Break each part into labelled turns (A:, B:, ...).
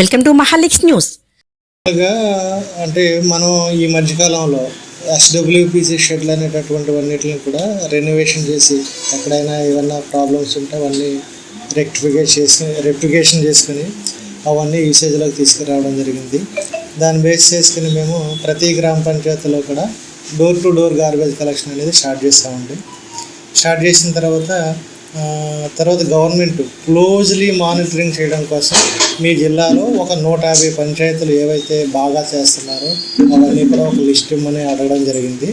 A: Welcome to మహాలిక్స్ news
B: అంటే మనం ఈ మధ్యకాలంలో ఎస్డబ్ల్యూపీసీ షెడ్లు అనేటటువంటివన్నిటిని కూడా రెనోవేషన్ చేసి ఎక్కడైనా ఏమన్నా ప్రాబ్లమ్స్ ఉంటే అవన్నీ రెక్టిఫికేట్ చేసుకుని రెక్టిఫికేషన్ చేసుకుని అవన్నీ యూసేజ్లోకి తీసుకురావడం జరిగింది. దాన్ని బేస్ చేసుకుని మేము ప్రతి గ్రామ పంచాయతీలో కూడా door to door garbage collection అనేది స్టార్ట్ చేస్తామండి. స్టార్ట్ చేసిన తర్వాత తర్వాత గవర్నమెంట్ క్లోజ్లీ మానిటరింగ్ చేయడం కోసం మీ జిల్లాలో ఒక నూట యాభై పంచాయతీలు ఏవైతే బాగా చేస్తున్నారో అవన్నీ కూడా ఒక లిస్ట్ ఇమ్మని అడగడం జరిగింది.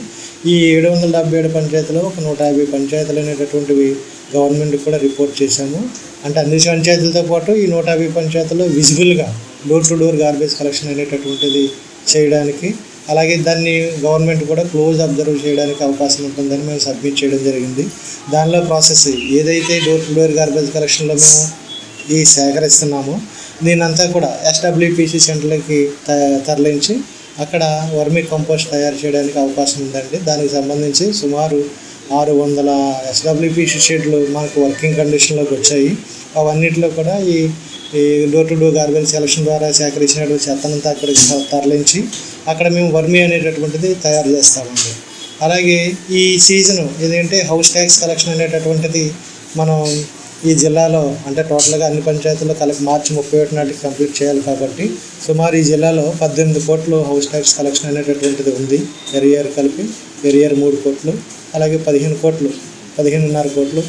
B: ఈ ఏడు వందల డెబ్బై ఏడు పంచాయతీలో ఒక నూట యాభై పంచాయతీలు అనేటటువంటివి గవర్నమెంట్ కూడా రిపోర్ట్ చేశాము. అంటే అన్ని పంచాయతీలతో పాటు ఈ నూట యాభై పంచాయతీలో విజిబుల్గా door to door garbage collection అనేటటువంటిది చేయడానికి అలాగే దాన్ని గవర్నమెంట్ కూడా క్లోజ్ అబ్జర్వ్ చేయడానికి అవకాశం ఉంటుందని మేము సబ్మిట్ చేయడం జరిగింది. దానిలో ప్రాసెస్ ఏదైతే డోర్ టు డోర్ గార్బేజ్ కలెక్షన్లో మేము ఈ సేకరిస్తున్నామో దీనంతా కూడా ఎస్డబ్ల్యూపీసీ సెంటర్లకి త- తరలించి అక్కడ వర్మీ కంపోస్ట్ తయారు చేయడానికి అవకాశం ఉందండి. దానికి సంబంధించి సుమారు ఆరు వందల ఎస్డబ్ల్యూపీసీ షెడ్లు మనకు వర్కింగ్ కండిషన్లోకి వచ్చాయి. అవన్నిటిలో కూడా ఈ ఈ door to door garbage selection ద్వారా సేకరించినటువంటి చెత్తనంతా అక్కడికి తరలించి అక్కడ మేము వర్మి అనేటటువంటిది తయారు చేస్తామండి. అలాగే ఈ సీజను ఏదంటే హౌస్ ట్యాక్స్ కలెక్షన్ అనేటటువంటిది మనం ఈ జిల్లాలో అంటే టోటల్గా అన్ని పంచాయతీల్లో కలెక్ట్ మార్చి ముప్పై ఒకటి నాటికి కంప్లీట్ చేయాలి కాబట్టి సుమారు ఈ జిల్లాలో పద్దెనిమిది కోట్లు హౌస్ ట్యాక్స్ కలెక్షన్ అనేటటువంటిది ఉంది. ఎరియర్ కలిపి ఎరియర్ మూడు కోట్లు అలాగే పదిహేను కోట్లు పదిహేనున్నర కోట్లు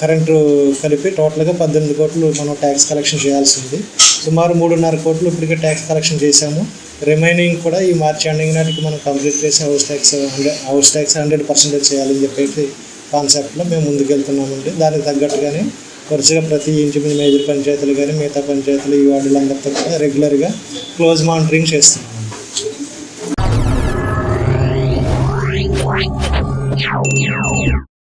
B: కరెంటు కలిపి టోటల్గా పద్దెనిమిది కోట్లు మనం ట్యాక్స్ కలెక్షన్ చేయాల్సి ఉంది. సుమారు మూడున్నర కోట్లు ఇప్పటికే ట్యాక్స్ కలెక్షన్ చేశాము. రిమైనింగ్ కూడా ఈ మార్చి ఎండింగ్ నాటికి మనం కంప్లీట్ చేసి house tax hundred house tax hundred percentage చేయాలని చెప్పేసి కాన్సెప్ట్లో మేము ముందుకెళ్తున్నామండి. దానికి తగ్గట్టుగానే వరుసగా ప్రతి ఇంచు మీద మేజర్ పంచాయతీలు కానీ మిగతా పంచాయతీలు ఈ వార్డులందరితో కూడా రెగ్యులర్గా క్లోజ్ మానిటరింగ్ చేస్తున్నాం